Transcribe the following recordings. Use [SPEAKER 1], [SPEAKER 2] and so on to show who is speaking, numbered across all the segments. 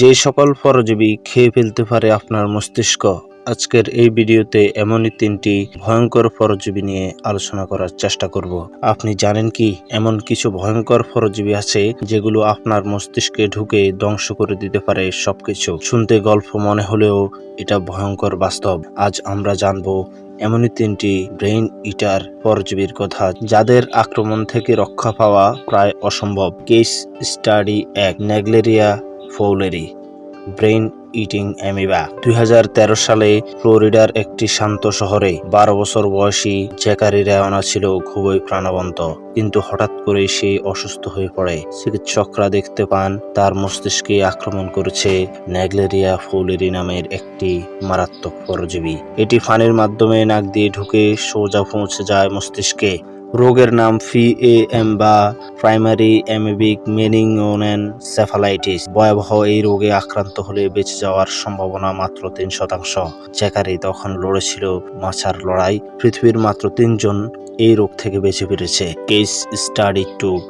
[SPEAKER 1] যে সকল পরজীবী খেয়ে ফেলতে পারে আপনার মস্তিষ্ক, আজকের এই ভিডিওতে এমনই তিনটি ভয়ঙ্কর পরজীবী নিয়ে আলোচনা করার চেষ্টা করব। আপনি জানেন কি, এমন কিছু ভয়ঙ্কর পরজীবী আছে যেগুলো আপনার মস্তিষ্কে ঢুকে ধ্বংস করে দিতে পারে সবকিছু। শুনতে গল্প মনে হলেও এটা ভয়ঙ্কর বাস্তব। আজ আমরা জানব এমনই তিনটি ব্রেইন ইটার পরজীবীর কথা যাদের আক্রমণ থেকে রক্ষা পাওয়া প্রায় অসম্ভব। কেস স্টাডি এক naegleria fowleri brain eating amoeba. দুই হাজার তেরো সালে ফ্লোরিডার একটি শান্ত শহরে বারো বছর বয়সী জ্যাকারি রায়না ছিল খুবই প্রাণবন্ত। কিন্তু হঠাৎ করে সে অসুস্থ হয়ে পড়ে। চিকিৎসকরা দেখতে পান, তার মস্তিষ্কে আক্রমণ করেছে ন্যাগলেরিয়া ফৌলেরি নামের একটি মারাত্মক পরজীবী। এটি ফানির মাধ্যমে নাক দিয়ে ঢুকে সোজা পৌঁছে যায় মস্তিষ্কে। রোগের নাম এম বা প্রাইমারি অ্যামিবিক মেনিংওনেনসেফালাইটিস ভয়াবহ এই রোগে আক্রান্ত হলে বেঁচে যাওয়ার সম্ভাবনা মাত্র তিন শতাংশ। জ্যাকারি তখন লড়েছিল মাছার লড়াই। পৃথিবীর মাত্র তিনজন এই রোগ থেকে বেঁচে ফিরেছে। Case study two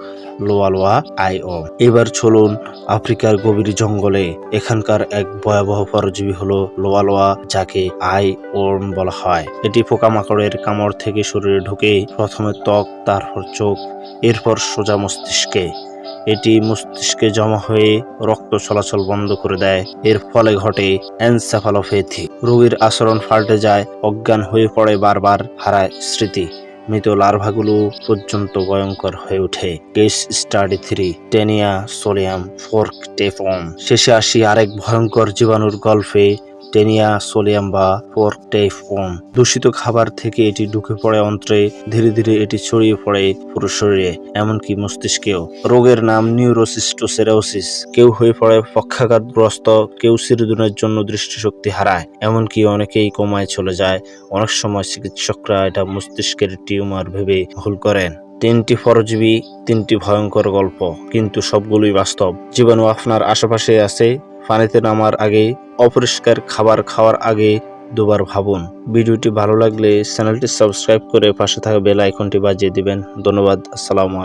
[SPEAKER 1] loa loa আইও। এবার চলুন আফ্রিকার গভীর জঙ্গলে এখানকার এক ভয়াবহ পরজীবী হলো লোয়ালোয়া, যাকে আই ওর্ম বলা হয়। এটি পোকামাকড়ের কামড় থেকে শরীরে ঢুকে প্রথমে ত্বক, তারপর চোখ, এরপর সোজা মস্তিষ্কে। এটি মস্তিষ্কে জমা হয়ে রক্ত চলাচল বন্ধ করে দেয়। এর ফলে ঘটে এনসেফালোপ্যাথি। রোগীর আচরণ পাল্টে যায়, অজ্ঞান হয়ে পড়ে বারবার হারায় স্মৃতি। মৃত লার্ভাগুলো পর্যন্ত ভয়ঙ্কর হয়ে ওঠে। Case study three, Taenia solium pork tapeworm. শেষে আসি আরেক ভয়ঙ্কর জীবাণুর গল্পে টেনিয়া সোলিয়াম বা ফোর্ক টেফম দূষিত খাবার থেকে এটি ঢুকে পড়ে অন্ত্রে, ধীরে ধীরে এটি ছড়িয়ে পড়ে পুরো শরীরে, এমনকি মস্তিষ্কেও। রোগের নাম নিউরোসিস্টোসেরোসিস। কেউ হয়ে পড়ে পক্ষাঘাতগ্রস্ত, কেউ চিরদিনের জন্য দৃষ্টিশক্তি হারায়, এমনকি অনেকেই কমায় চলে যায়। অনেক সময় চিকিৎসকরা এটা মস্তিষ্কের টিউমার ভেবে ভুল করেন। তিনটি পরজীবী, তিনটি ভয়ঙ্কর গল্প, কিন্তু সবগুলোই বাস্তব। জীবাণু আপনার আশেপাশে আছে, পানিতে নামার আগে অপরিষ্কার খাবার খাওয়ার আগে দুবার ভাবুন। ভিডিওটি ভালো লাগলে চ্যানেলটি সাবস্ক্রাইব করে পাশে থাকা বেল আইকনটি বাজিয়ে দিবেন। ধন্যবাদ, আসসালামু